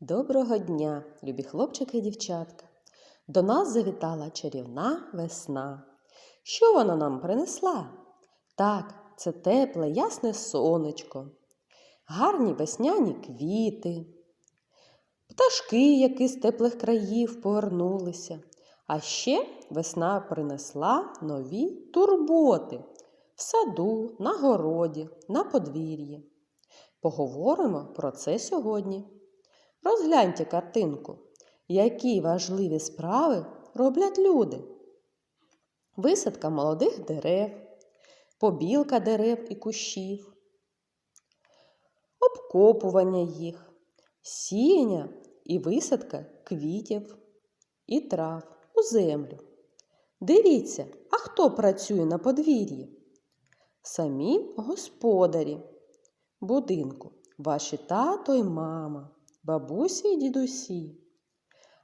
Доброго дня, любі хлопчики і дівчатка. До нас завітала чарівна весна. Що вона нам принесла? Так, це тепле, ясне сонечко, гарні весняні квіти, пташки, які з теплих країв повернулися. А ще весна принесла нові турботи в саду, на городі, на подвір'ї. Поговоримо про це сьогодні. Розгляньте картинку, які важливі справи роблять люди. Висадка молодих дерев, побілка дерев і кущів, обкопування їх, сіяння і висадка квітів і трав у землю. Дивіться, а хто працює на подвір'ї? Самі господарі будинку, ваші тато і мама бабусі і дідусі.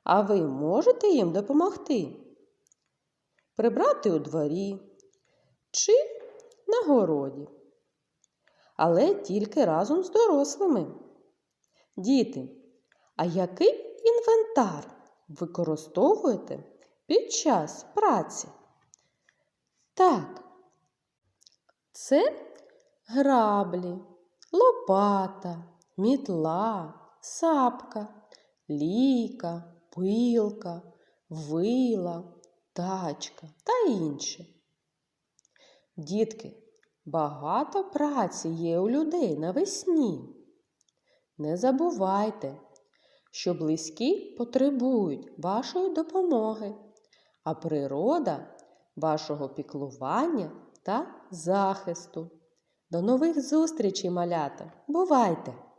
А ви можете їм допомогти? Прибрати у дворі чи на городі. Але тільки разом з дорослими. Діти, а який інвентар використовуєте під час праці? Так, це граблі, лопата, мітла сапка, лійка, пилка, вила, тачка та інше. Дітки, багато праці є у людей навесні. Не забувайте, що близькі потребують вашої допомоги, а природа вашого піклування та захисту. До нових зустрічей, малята! Бувайте!